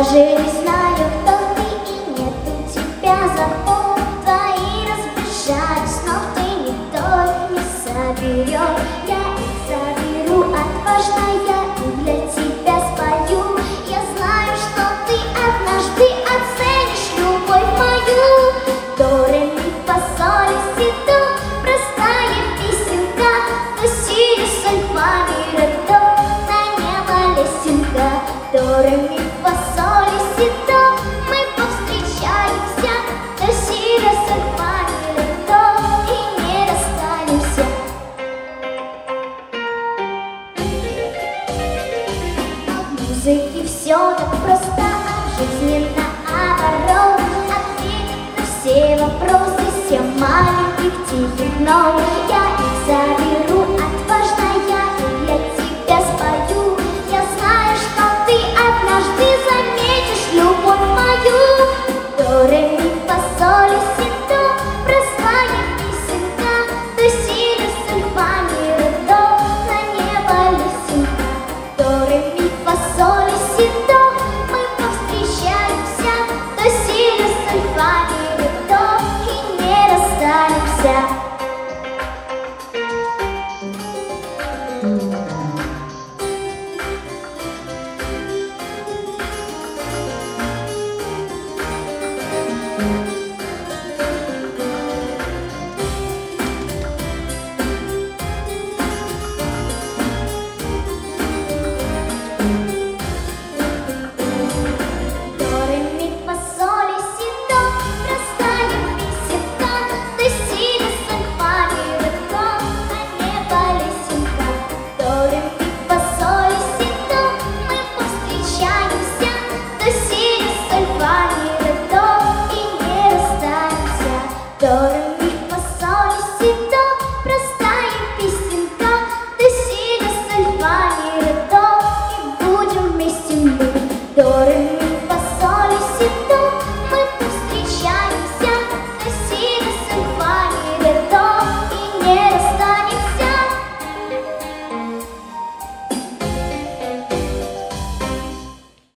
даже не знаю, кто ты и нету тебя забот Твои разбежались, но ты никто не соберет Я их заберу, отважная, и для тебя спою. Я знаю, что ты однажды оценишь любовь мою. До, ре, ми, фа, соль, си, до Простая песенка До, си, ре, соль, ре, до На небо лесенка До, ре, ми, все так просто, жизни наоборот Ответит на все вопросы, всем маленьких тихих ног Я Don't